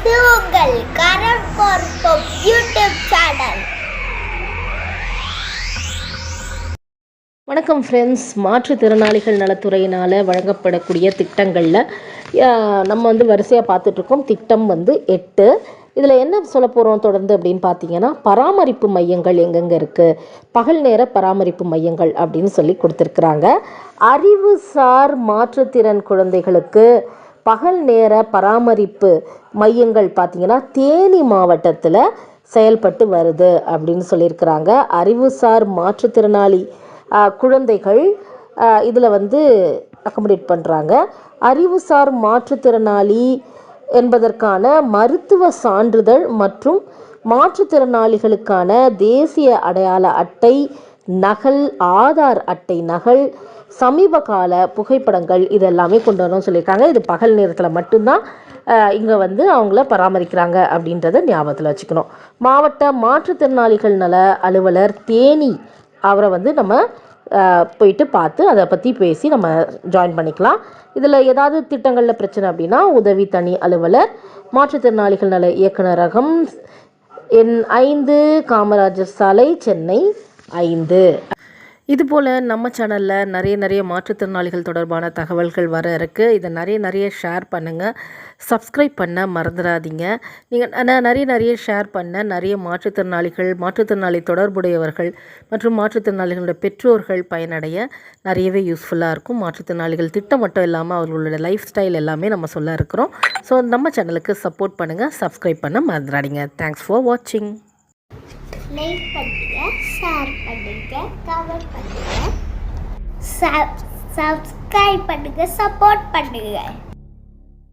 இது உங்கள் கரண் பார்ப்போம் யூடியூப் சேனல். வணக்கம் ஃப்ரெண்ட்ஸ் மாற்றுத்திறனாளிகள் நலத்துறையினால் வழங்கப்படக்கூடிய திட்டங்களில் நம்ம வந்து வரிசையாக பார்த்துட்ருக்கோம். திட்டம் வந்து எட்டு. இதில் என்ன சொல்ல போகிறோம் தொடர்ந்து அப்படின்னு பார்த்தீங்கன்னா பராமரிப்பு மையங்கள் எங்கெங்கே இருக்குது பகல் நேர பராமரிப்பு மையங்கள் அப்படின்னு சொல்லி கொடுத்துருக்குறாங்க. அறிவுசார் மாற்றுத்திறன் குழந்தைகளுக்கு பகல் நேர பராமரிப்பு மையங்கள் பார்த்திங்கன்னா தேனி மாவட்டத்தில் செயல்பட்டு வருது அப்படின்னு சொல்லியிருக்கிறாங்க. அறிவுசார் மாற்றுத்திறனாளி குழந்தைகள் இதில் வந்து அக்கமடேட் பண்ணுறாங்க அறிவுசார் மாற்றுத்திறனாளி என்பதற்கான மருத்துவ சான்றிதழ் மற்றும் மாற்றுத்திறனாளிகளுக்கான தேசிய அடையாள அட்டை நகல் ஆதார் அட்டை நகல் சமீப கால புகைப்படங்கள் இது எல்லாமே கொண்டு வரணும்னு சொல்லியிருக்காங்க. இது பகல் நேரத்தில் மட்டும்தான் இங்கே வந்து அவங்கள பராமரிக்கிறாங்க அப்படின்றத ஞாபகத்தில் வச்சுக்கணும். மாவட்ட மாற்றுத்திறனாளிகள் நல அலுவலர் தேனி அவரை வந்து நம்ம போயிட்டு பார்த்து அதை பற்றி பேசி நம்ம ஜாயின் பண்ணிக்கலாம். இதில் ஏதாவது திட்டங்களில் பிரச்சனை அப்படின்னா உதவி தனி அலுவலர் மாற்றுத்திறனாளிகள் நல இயக்குனரகம் என் ஐந்து காமராஜர் சாலை சென்னை ஐந்து. இதுபோல் நம்ம சேனலில் நிறைய நிறைய மாற்றுத்திறனாளிகள் தொடர்பான தகவல்கள் வர இருக்குது இதை நிறைய நிறைய ஷேர் பண்ணுங்கள் சப்ஸ்கிரைப் பண்ண மறந்துடாதீங்க. நீங்கள் நான் நிறைய நிறைய ஷேர் பண்ண நிறைய மாற்றுத்திறனாளிகள் மாற்றுத்திறனாளி தொடர்புடையவர்கள் மற்றும் மாற்றுத்திறனாளிகளோட பெற்றோர்கள் பயனடைய நிறையவே யூஸ்ஃபுல்லாக இருக்கும். மாற்றுத்திறனாளிகள் திட்டம் மட்டும் இல்லாமல் அவர்களோட லைஃப் ஸ்டைல் எல்லாமே நம்ம சொல்ல இருக்கிறோம். ஸோ நம்ம சேனலுக்கு சப்போர்ட் பண்ணுங்கள் சப்ஸ்கிரைப் பண்ண மறந்துடாதீங்க. தேங்க்ஸ் ஃபார் வாட்சிங் லைக் பண்ணுங்க ஷேர் பண்ணுங்க கமெண்ட் பண்ணுங்க சப்ஸ்கிரைப் பண்ணுங்க சப்போர்ட் பண்ணுங்க